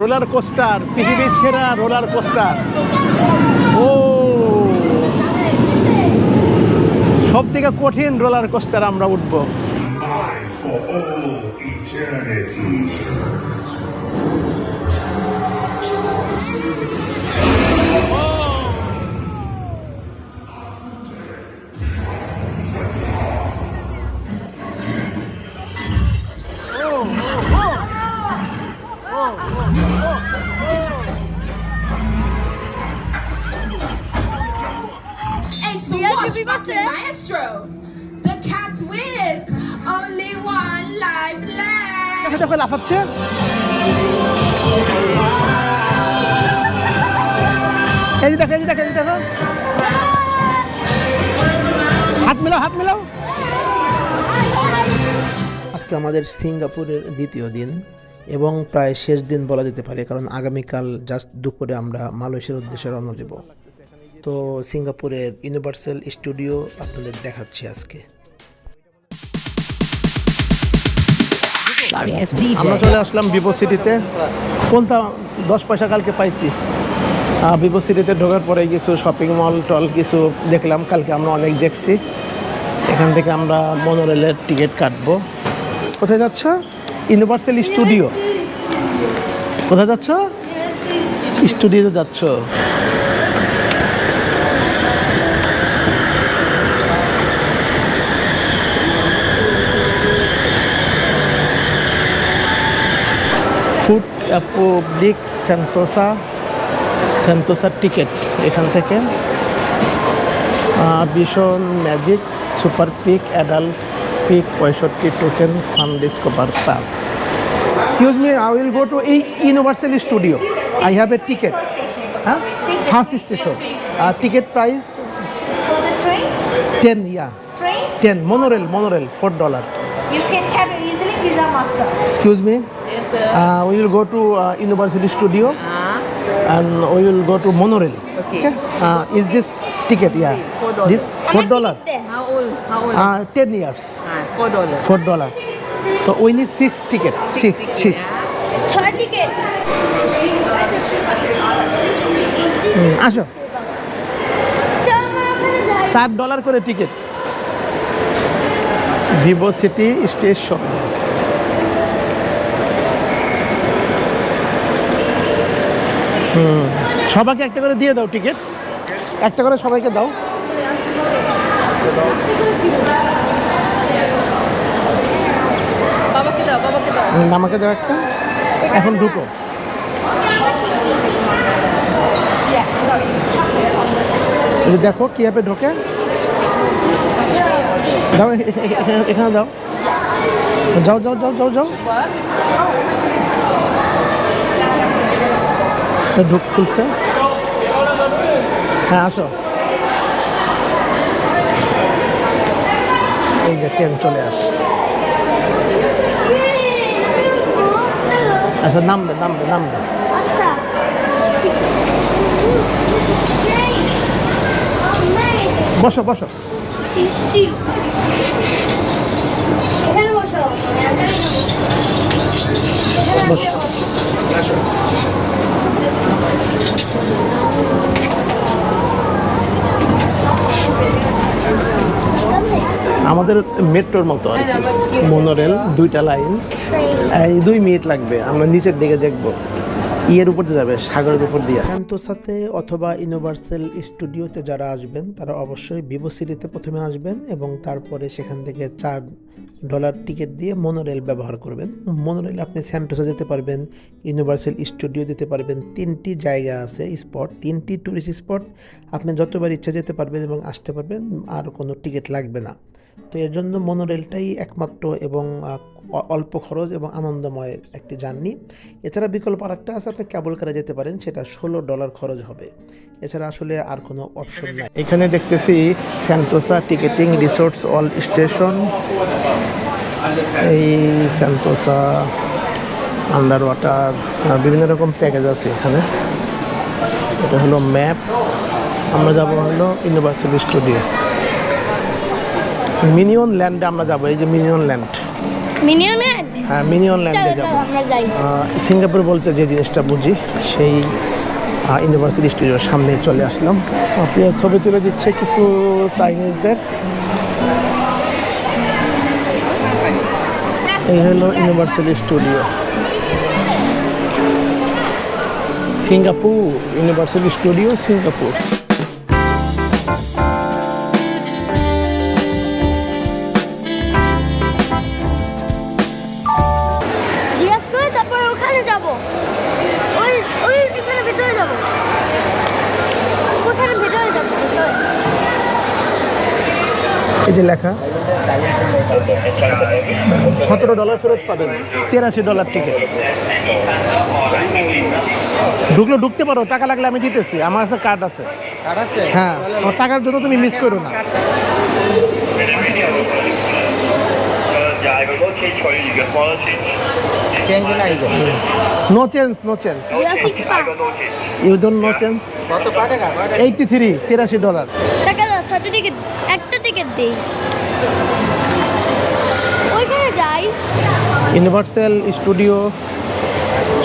Roller coaster পৃথিবীর সেরা roller coaster. ও! সব থেকে কঠিন রোলার কোস্টার আমরা উঠবো। Fucking better. maestro. The cat with only one life left. দেখো লাফাচ্ছে এই দেখো এই দেখো এই দেখো হাত মেলাও হাত মেলাও আজকে আমাদের সিঙ্গাপুরের দ্বিতীয় দিন এবং প্রায় শেষ দিন বলা যেতে পারে কারণ আগামীকাল জাস্ট দুপুরে আমরা মালয়েশিয়ার উদ্দেশ্যে রওনা দেব তো সিঙ্গাপুরের ইউনিভার্সাল স্টুডিও আপনাদের দেখাচ্ছি আজকে. আমরা চলে আসলাম ভিভো সিটিতে কোনটা দশ পয়সা কালকে পাইছি? ভিভো সিটিতে ঢোকার পরে কিছু শপিং মল টল কিছু দেখলাম। কালকে আমরা অনেক দেখছি। এখান থেকে আমরা মনোরেলের টিকিট কাটবো। কোথায় যাচ্ছ? ইউনিভার্সাল স্টুডিও কোথায় যাচ্ছ? স্টুডিওতে যাচ্ছ। পাবলিক সেন্টোসা সেন্টোসার টিকিট এখান থেকে। ভীষণ magic super peak adult peak পঁয়ষট্টি token fun discover pass excuse me I will go to এই universal studio I have a ticket হ্যাঁ? First station R ticket price ten yeah ten monorail monorail four dollar you can tap easily Visa Master. Excuse me. Yes, sir. Uh, we will go to uh, University Studio Ah, and we will go to monorail. Okay. Uh, is this ticket? Yeah. Four dollars. This four dollar. how old? How old? Uh, ten years. ah, four dollars. Four dollar. So we need six ticket. Six. Six. six. ছয় ticket হুম, আসো চার dollar করে ticket Vivo city station সবাইকে একটা করে দিয়ে দাও টিকিট একটা করে সবাইকে দাও। আমাকে দাও একটা। এখন ঢুকো। দেখো কি অ্যাপে ঢোকে। দাও এখানে- দাও। যাও যাও যাও যাও যাও। ঢুক খুলছে। হ্যাঁ আসো। এই যে ট্রেন চলে আস। আচ্ছা নামবে নামবে নামবে। বসো বসো। বসো। আমাদের মেট্রোর মতো আর কি। মনোরেল দুইটা লাইন এই দুই মিনিট লাগবে আমরা নিচের দিকে দেখব। ইয়ের উপর দিয়ে যাবে, সাগরের উপর দিয়ে। সাথে অথবা ইউনিভার্সাল স্টুডিওতে যারা আসবেন, তারা অবশ্যই ভিভো সিটিতে প্রথমে আসবেন এবং তারপরে সেখান থেকে চার ডলার টিকিট দিয়ে মনোরেল ব্যবহার করবেন। মনোরেল আপনি স্যান্টোসা যেতে পারবেন ইউনিভার্সাল স্টুডিও যেতে পারবেন, তিনটি জায়গা আছে স্পট, তিনটি ট্যুরিস্ট স্পট। আপনি যতবার ইচ্ছা যেতে পারবেন এবং আসতে পারবেন, আর কোনো টিকিট লাগবে না। তো এর জন্য মনোরেলটাই একমাত্র এবং অল্প খরচ এবং আনন্দময় একটি জার্নি। এছাড়া বিকল্প আরেকটা আছে, আপনি ক্যাবল কারে যেতে পারেন, সেটা ষোলো ডলার খরচ হবে। এছাড়া আসলে আর কোনো অপশন নাই। এখানে দেখতেছি Sentosa ticketing resorts all station এই স্যান্টোসা আন্ডার ওয়াটার বিভিন্ন রকম প্যাকেজ আছে এখানে। এটা হলো ম্যাপ আমরা যাব হলো ইউনিভার্সাল স্টুডিও মিনিয়ন ল্যান্ডে আমরা যাব এই যে মিনিয়ন ল্যান্ড মিনিমাম হ্যাঁ মিনিয়ন ল্যান্ডে যাব। আমরা যাই। সিঙ্গাপুর বলতে যে জিনিসটা বুঝি সেই ইউনিভার্সিটি স্টুডিওর সামনে চলে আসলাম। প্রিয় ছবি তুলে দিচ্ছে কিছু চাইনিজদের এই হলো university studio Singapore university studio Singapore এই যে লেখা। সতেরো ডলার ফেরত পাবেন। তেরাশি ডলার থেকে ঢুকলে ঢুকতে পারো টাকা লাগলে আমি দিতেছি আমার কাছে কার্ড আছে। হ্যাঁ টাকার জন্য তুমি মিস করো না। এইটি থ্রি তিরাশি ডলার ছটা টিকিট একটা টিকিট দেই। ওইখানে যাই। ইউনিভার্সাল স্টুডিও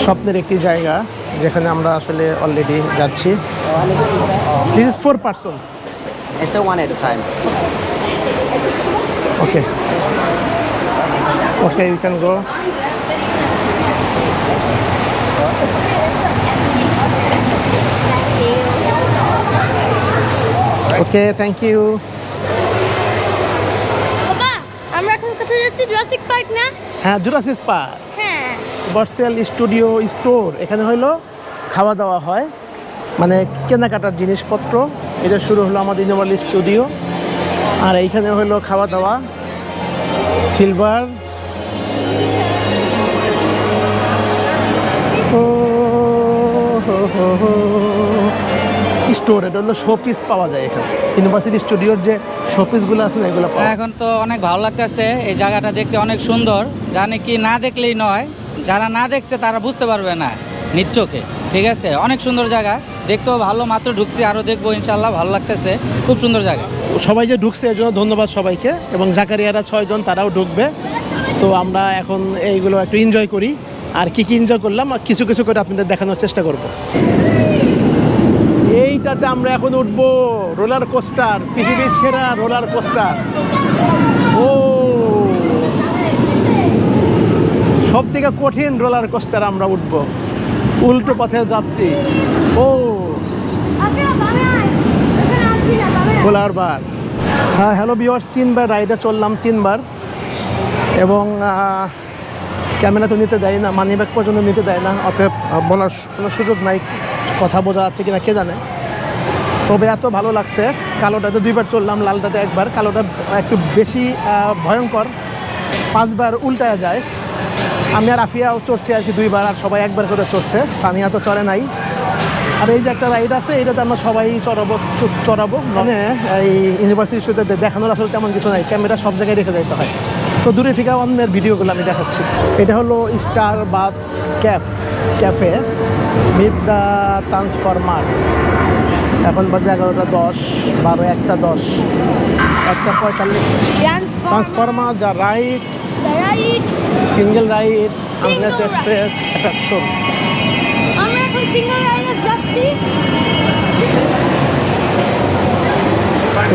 স্বপ্নের একটি জায়গা যেখানে আমরা আসলে অলরেডি যাচ্ছি। This is four person It's a one at a time. Okay okay you can go okay thank you বাবা আমরা এখন কোথায় যাচ্ছি? জুরাসিক পার্ক না? হ্যাঁ জুরাসিস পার্ক হ্যাঁ। ভার্চুয়াল স্টুডিও স্টোর এখানে হলো খাওয়া দাওয়া হয়। মানে কেনাকাটার জিনিসপত্র। এটা শুরু হলো আমাদের ইনোভাল স্টুডিও আর এইখানে হলো খাওয়া দাওয়া। সিলভার স্টোর এটা হলো শোপিস পাওয়া যায় এখানে। ইউনিভার্সিটি স্টুডিওর যে শোপিসগুলো আছে না এগুলো পাওয়া এখন তো অনেক ভালো লাগতেছে এই জায়গাটা দেখতে অনেক সুন্দর। যা নাকি না দেখলেই নয় যারা না দেখছে তারা বুঝতে পারবে না নিচ্চোখে ঠিক আছে? অনেক সুন্দর জায়গা দেখতেও ভালো মাত্র ঢুকছি আরও দেখব ইনশাল্লাহ ভালো লাগতেছে। খুব সুন্দর জায়গা। সবাই যে ঢুকছে এর জন্য ধন্যবাদ সবাইকে। এবং জাকারিয়ারা ছয়জন তারাও ঢুকবে। তো আমরা এখন এইগুলো একটু এনজয় করি। আর কি কি এনজয় করলাম কিছু কিছু করে আপনাদের দেখানোর চেষ্টা করব। এইটাতে আমরা এখন উঠবো রোলার কোস্টার, পৃথিবীর সেরা রোলার কোস্টার। ও। সব থেকে কঠিন রোলার কোস্টার আমরা উঠবো। উল্টো পথের যাত্রী। ও। খোলার বার। হ্যাঁ হ্যালো বিওয়ার্স তিনবার রাইডে চললাম তিনবার। এবং ক্যামেরা তো নিতে দেয় না মানি ব্যাগ পর্যন্ত নিতে দেয় না। অতএব বলার কোনো সুযোগ নাই, কথা বোঝা যাচ্ছে কিনা কে জানে। তবে এত ভালো লাগছে। কালোটাতে দুইবার চললাম, লালটাতে একবার। কালোটা একটু বেশি ভয়ঙ্কর। পাঁচবার উল্টায় যায়। আমি আর আফিয়াও চড়ছি আর কি দুইবার, আর সবাই একবার করে চড়ছে। তানিয়া তো চড়ে নাই। আর এই যে একটা রাইড আছে, এটাতে আমরা সবাই চড়াবো চড়াবো। মানে এই ইউনিভার্সিটি স্টুডিওতে দেখানোর আসলে তেমন কিছু নাই। ক্যামেরা সব জায়গায় রেখে যেতে হয়। তো দূরে থেকে অন্যের ভিডিওগুলো আমি দেখাচ্ছি। এটা হলো star bot cafe cafe with the transformer এখন বাজে এগারোটা দশ বারো একটা দশ একটা পঁয়তাল্লিশ। ট্রান্সফর্ম ট্রান্সফরমার যা রাইট সিঙ্গেল রাইড আমলেস. এক্সপ্রেস অ্যাট্রাকশন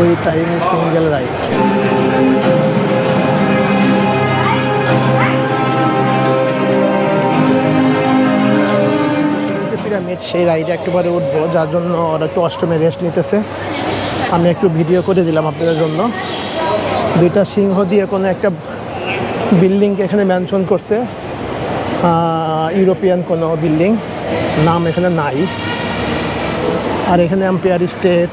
ওই টাইম সিঙ্গেল রাইড পিরামিড সেই রাইডে একটুবারে উঠবো, যার জন্য ওরা একটু অষ্টমে রেস্ট নিতেছে। আমি একটু ভিডিও করে দিলাম আপনাদের জন্য। দুইটা সিংহ দিয়ে কোনো একটা বিল্ডিংকে এখানে মেনশন করছে ইউরোপিয়ান কোনো বিল্ডিং নাম এখানে নাই। আর এখানে এম্পায়ার স্টেট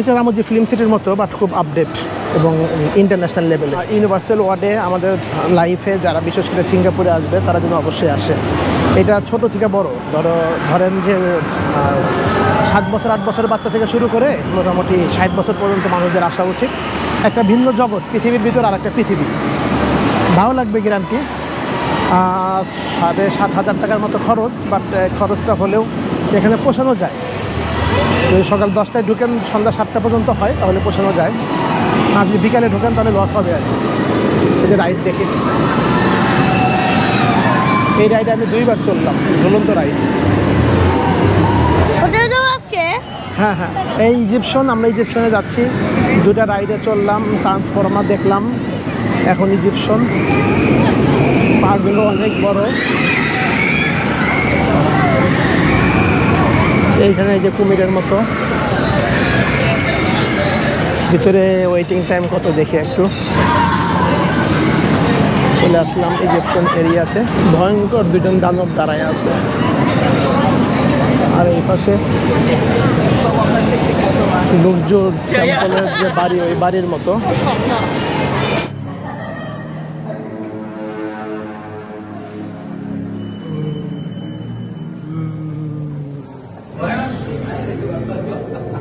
এটা আমাদের ফিল্ম সিটির মতো বাট খুব আপডেট এবং ইন্টারন্যাশনাল লেভেলে ইউনিভার্সাল ওয়ার্ডে আমাদের লাইফে যারা বিশেষ করে সিঙ্গাপুরে আসবে, তারা যেন অবশ্যই আসে। এটা ছোট থেকে বড়। ধরো, ধরেন যে সাত বছর, আট বছরের বাচ্চা থেকে শুরু করে মোটামুটি ষাট বছর পর্যন্ত মানুষদের আসা উচিত। একটা ভিন্ন জগৎ, পৃথিবীর ভিতর আর একটা পৃথিবী। ভালো লাগবে গ্রামটি। সাড়ে সাত হাজার টাকার মতো খরচ বাট খরচটা হলেও এখানে পোষানো যায়। যদি সকাল দশটায় ঢুকেন, সন্ধ্যা সাতটা পর্যন্ত হয়, তাহলে পোষানো যায়। আর যদি বিকালে ঢুকেন, তাহলে লস হবে আর কি। রাইড দেখে। এই রাইডে আমি দুইবার চললাম ঝুলন্ত রাইড। আজকে? হ্যাঁ হ্যাঁ। এই ইজিপশন আমরা ইজিপশনে যাচ্ছি। দুটা রাইডে চললাম ট্রান্সফরমার দেখলাম। এখন ইজিপশন পার্কগুলো অনেক বড়। এইখানে এই যে কুমিরের মতো। ভিতরে ওয়েটিং টাইম কত দেখি একটু। চলে আসলাম ইজিপশন এরিয়াতে ভয়ঙ্কর দুজন দানব দাঁড়ায় আছে। আর এই পাশে যে বাড়ি, ওই বাড়ির মতো।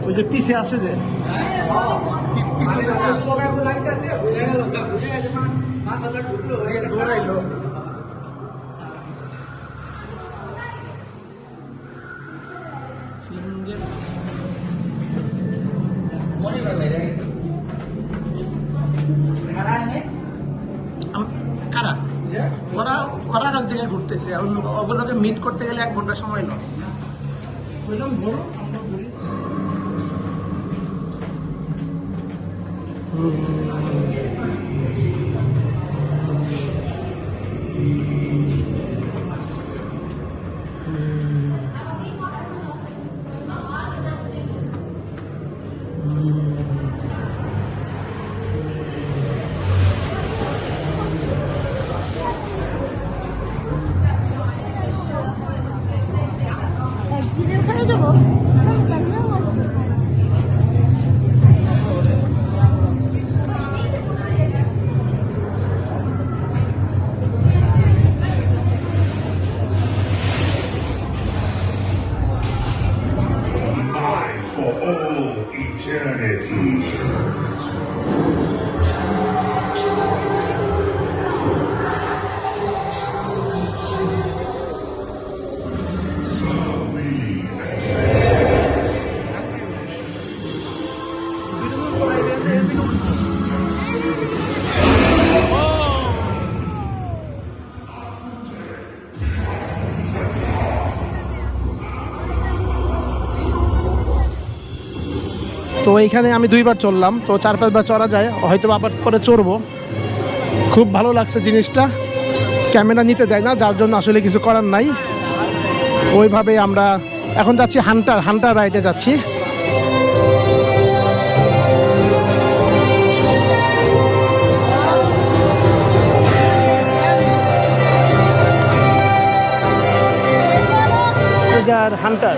ওই যে পিছে আছে যে। যে দৌড়াইলো। কারা? ওরা ওরা আর এক জায়গায় ঘুরতেছে ওগুলোকে মিট করতে গেলে এক ঘণ্টা সময় লস বললাম বলো আমরা এইখানে আমি দুইবার চললাম, তো চার পাঁচবার চড়া যায় হয়তো আবার পরে চড়বো। খুব ভালো লাগছে জিনিসটা। ক্যামেরা নিতে দেয় না, যার জন্য আসলে কিছু করার নাই। ওইভাবে আমরা এখন যাচ্ছি হান্টার হান্টার রাইডে যাচ্ছি। হান্টার।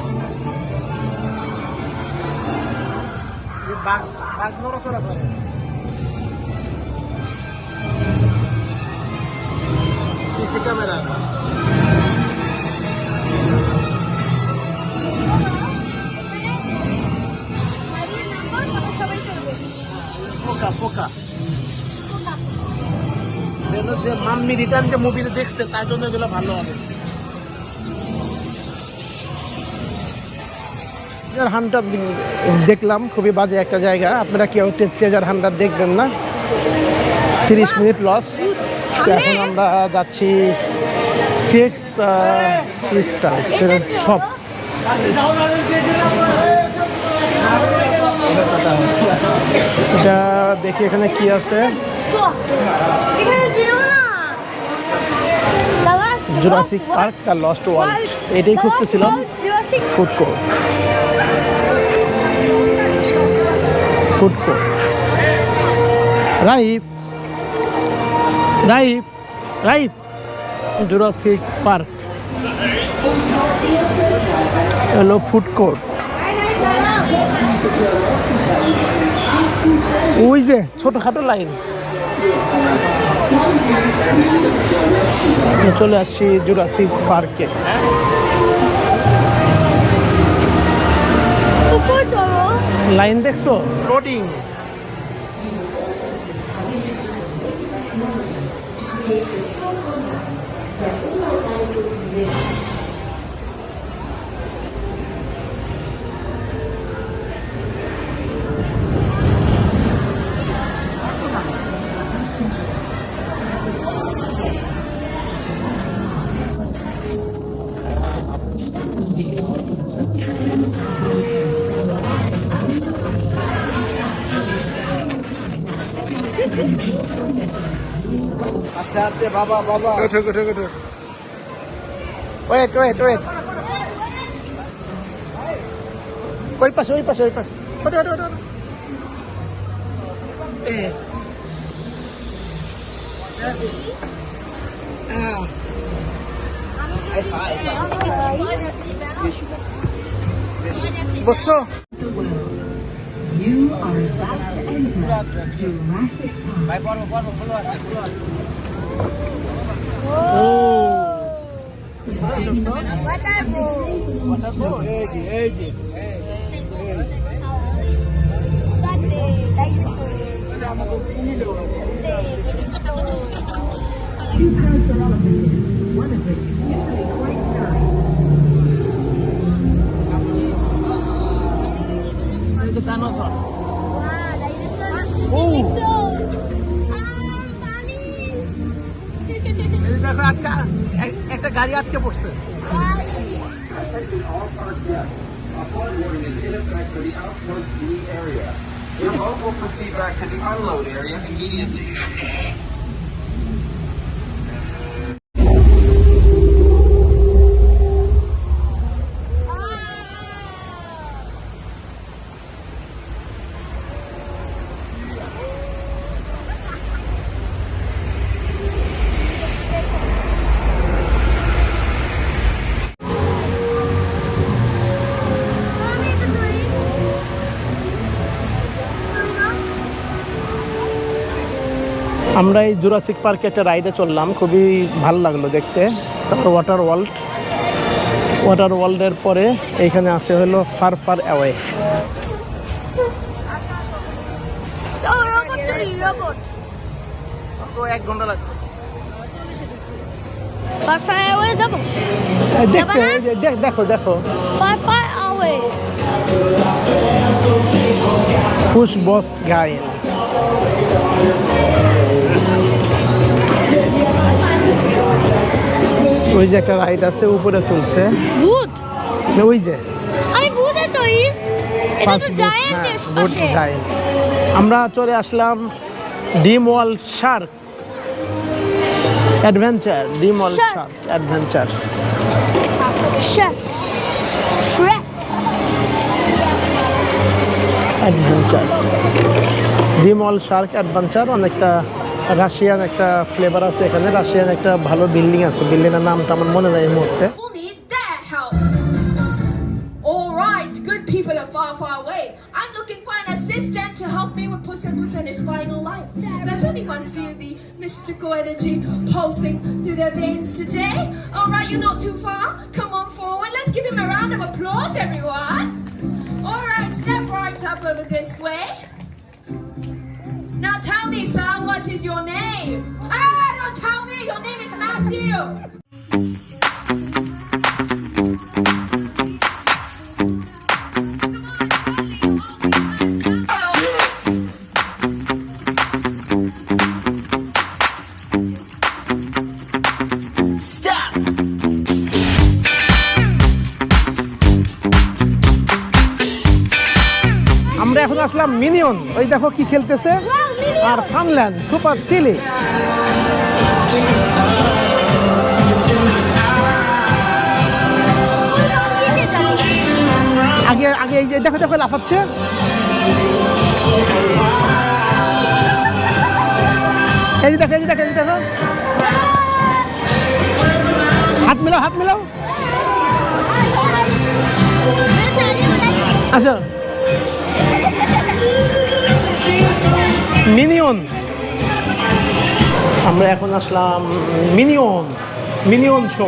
বাঘ বাঘ নড়াচড়া করে সিসি ক্যামেরা পোকা পোকা যে মাম্মি রিটার্ন যে মুভিতে দেখছে, তার জন্য এগুলো ভালো হবে। ট্রেজার হান্টার দেখলাম খুবই বাজে একটা জায়গা। আপনারা কেউ ট্রেজার হান্টার দেখবেন না। তিরিশ মিনিট লস এখন আমরা যাচ্ছি এটা দেখি এখানে কি আছে। Jurassic park the lost world এটাই খুঁজতেছিলাম। ফুড কোর্ট ফুড কোর্ট রাইফ রাইফ রাইফ। Jurassic park. হলো ফুড কোর্ট। ওই যে ছোটখাটো লাইন। চলে আসছি জুরাসিক পার্কে। লাইন দেখছ? ফ্লোটিং উপর চলো লাইন দেখছ লোডিং আস্তে আস্তে বাবা বাবা ওঠো ওঠো ওঠো ওয়েট ওয়েট ওয়েট ওই পাশে ওই পাশে ওই পাশে ওঠো ওঠো ওঠো এ। আহ। বসো ভাই পড়ব পড়ব ফুলো আছে ফুলো আছে ও এই দেখো আটকা এক- একটা গাড়ি আটকে পড়ছে আমরা এই জুরাসিক পার্কে একটা রাইডে চললাম খুবই ভালো লাগল দেখতে। তারপর ওয়াটার ওয়ার্ল্ড ওয়াটার ওয়ার্ল্ডের পরে এইখানে আছে হলো ফার ফার অ্যাওয়ে এক ঘণ্টা লাগবে। দেখ- দেখো দেখো। ফার ফার বস গাইন ওই যে একটা রাইড আছে উপরে তুলছে। ভূত? ওই যে। আমি ভূতে তৈরি এটা তো বুট জায়ান্টের বুট পাশে। আমরা চলে আসলাম ডিম ওয়াল শার্ক। অ্যাডভেঞ্চার ডিম ওয়াল শার্ক। অ্যাডভেঞ্চার. অ্যাডভেঞ্চার। ডিম ওয়াল শার্ক অ্যাডভেঞ্চার অনেকটা রাশিয়ান একটা ফ্লেভার আছে এখানে রাশিয়ান একটা ভালো বিল্ডিং আছে বিল্ডিংয়ের নামটা আমার মনে নেই এই মুহূর্তে Who need their help? All right, good people are far, far away. I'm looking for an assistant to help me with Puss in Boots and his final life. Does anyone feel the mystical energy pulsing through their veins today? All right, you're not too far. Come on forward. Let's give him a round of applause, everyone. All right, step right up over this way. Now tell me, sir, what is your name? Ah, don't tell me. Your name is Matthew. আমরা এখন আসলাম minion ওই দেখো কি খেলতেছে আর ফানল্যান্ড super Seely. আগে আগে এই যে দেখো দেখো, লাফাচ্ছে। এই দেখো এই দেখো এই দেখো। হাত মিলাও হাত মিলাও। আচ্ছা। মিনিয়ন। আমরা এখন আসলাম মিনিয়ন মিনিয়ন শো।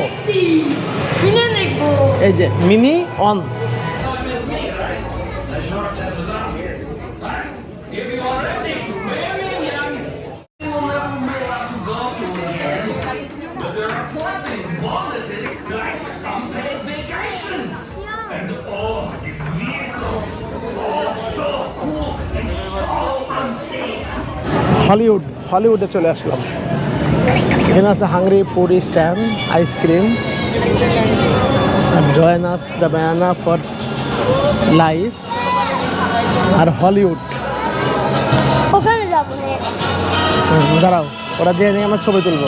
এই যে মিনি অন হলিউড হলিউডে চলে আসলাম। এখানে আছে hungry food stand ice cream join us the banana for life R Hollywood ওখানে যাব। দাঁড়াও ওরা যে নিয়ে আমরা ছবি তুলবো।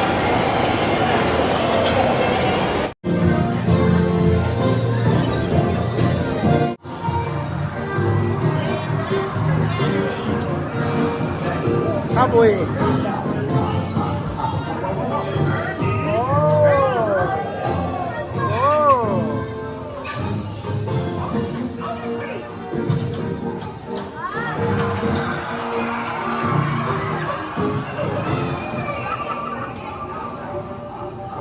ইউনিভার্সাল স্পেস স্ট্রিট সাবওয়ে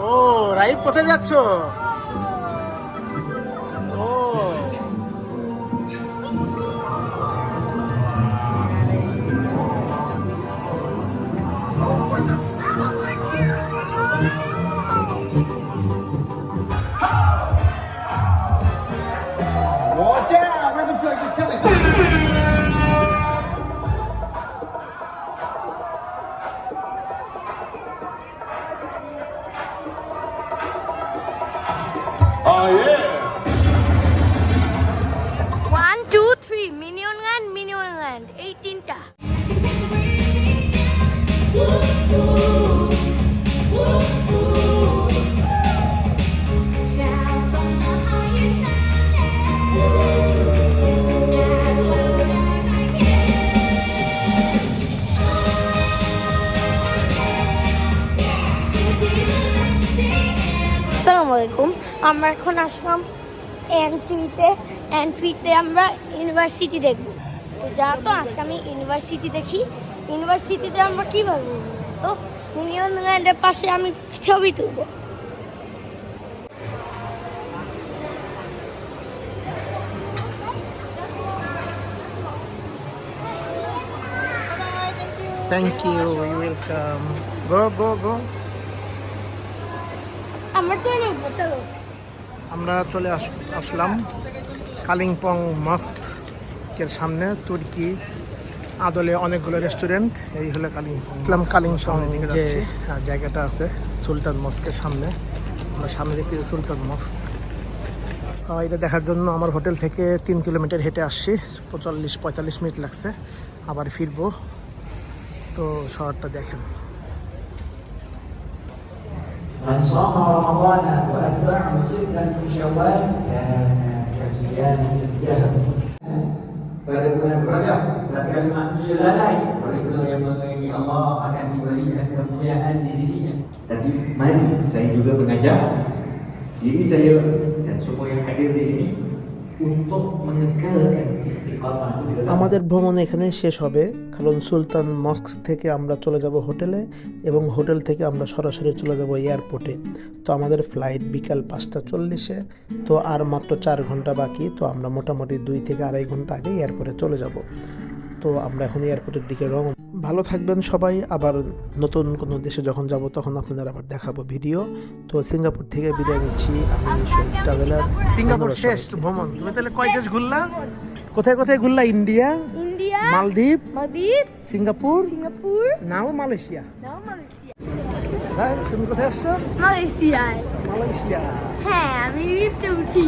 ও রাইট কোথায় যাচ্ছ আসসালামু আলাইকুম। আমরা এখন আসলাম এন্ট্রিতে এন্ট্রিতে আমরা ইউনিভার্সিটি দেখব। তো যা তো, আজকে আমি ইউনিভার্সিটি দেখি। ইউনিভার্সিটিতে আমরা কীভাবে? তো? ইউনিয়ন ল্যান্ডের পাশে আমি ছবি তুলব। Thank you you welcome go go go আমরা চলো আমরা চলে আস- আসলাম কালিম্পং মস্কের সামনে তুর্কি আদলে অনেকগুলো রেস্টুরেন্ট এই হলো কালিম্পং। ইসলাম কালিম্পং যে জায়গাটা আছে সুলতান মস্কের সামনে। আমরা সামনে দেখি সুলতান মস্ক। এটা দেখার জন্য আমার হোটেল থেকে তিন কিলোমিটার হেঁটে আসছি। পঁয়তাল্লিশ পঁয়তাল্লিশ মিনিট লাগছে। আবার ফিরবো। তো শহরটা দেখেন। من صام رمضان واتبعه ستا من شوال كان كصيام الدهر pada bulan Rajab dan kalimat selalai mereka yang mengenai Allah akan diberikan kemuliaan di sisinya tapi mari saya juga mengajak diri saya dan semua yang hadir di sini আমাদের ভ্রমণ এখানে শেষ হবে। কারণ সুলতান মস্ক থেকে আমরা চলে যাব হোটেলে এবং হোটেল থেকে আমরা সরাসরি চলে যাব এয়ারপোর্টে। তো আমাদের ফ্লাইট বিকাল পাঁচটা চল্লিশে। তো আর মাত্র চার ঘণ্টা বাকি, তো আমরা মোটামুটি দুই থেকে আড়াই ঘণ্টা আগে এয়ারপোর্টে চলে যাব। তো আমরা এখন এয়ারপোর্টের দিকে রওনা ভালো থাকবেন সবাই। আবার নতুন কোনো দেশে যখন যাব তখন আপনাদের আবার দেখাবো ভিডিও। তো সিঙ্গাপুর থেকে বিদায় নিচ্ছি। আমি শহীদ ট্রাভেলার। সিঙ্গাপুর শেষ ভ্রমণ। তুমি তাহলে কয় দেশ ঘুরলা? কোথায় কোথায় ঘুরলা? India India Maldives Maldives Singapore Singapore now Malaysia. Now Malaysia. তুমি কোথায় আসছো? মালয়েশিয়ায়। মালয়েশিয়া। হ্যাঁ আমি লিফটে উঠি।